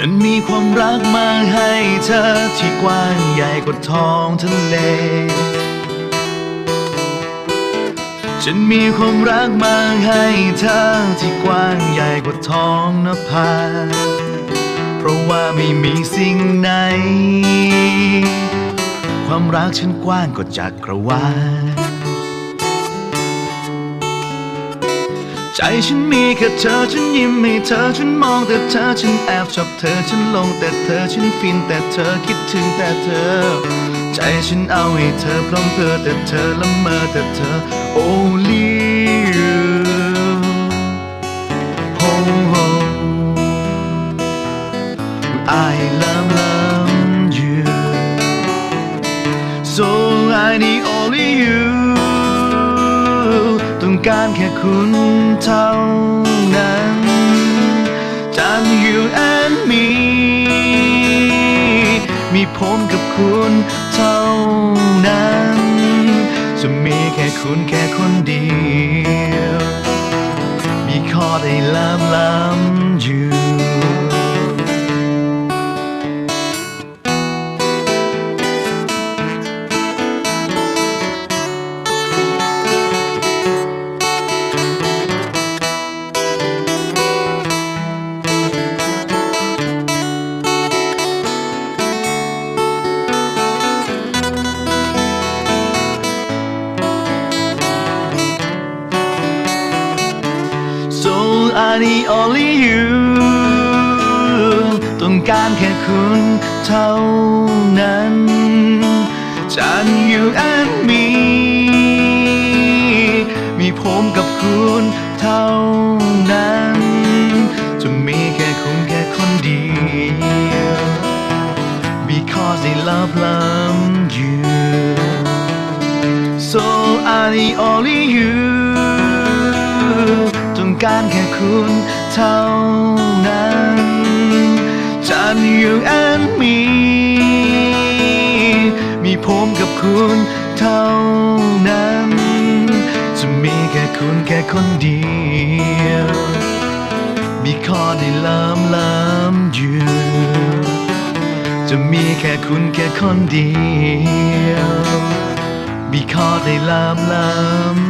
ฉันมีความรักมาให้เธอที่กว้างใหญ่กว่าท้องทะเล ฉันมีความรักมาให้เธอที่กว้างใหญ่กว่าท้องนภาเพราะว่าไม่มีสิ่งไหน ความรักฉันกว้างกว่าจักรวาล ใจฉันมีแค่เธอฉันยิ้มให้เธอฉันมองแต่เธอฉันแอบชอบเธอฉันลงแต่เธอฉันฟินแต่เธอคิดถึงแต่เธอ ใจฉันเอาให้เธอพร้อมเพื่อแต่เธอละเมอแต่เธอโอลี ต้องการแค่คุณเท่านั้นจาก you and me มีผมกับคุณเท่านั้น จะมีแค่คุณแค่คนเดียว มีข้อได้ล้ำล้ำอยู่ I need only you ต้องการแค่คุณเท่านั้นจาก you and me มีผมกับคุณเท่านั้น จะมีแค่คุณแค่คนเดียว because I love love you so I need only you การแค่คุณเท่านั้นจาก you and me มีผมกับคุณเท่านั้น จะมีแค่คุณแค่คนเดียว because I love love you จะมีแค่คุณแค่คนเดียว because I love love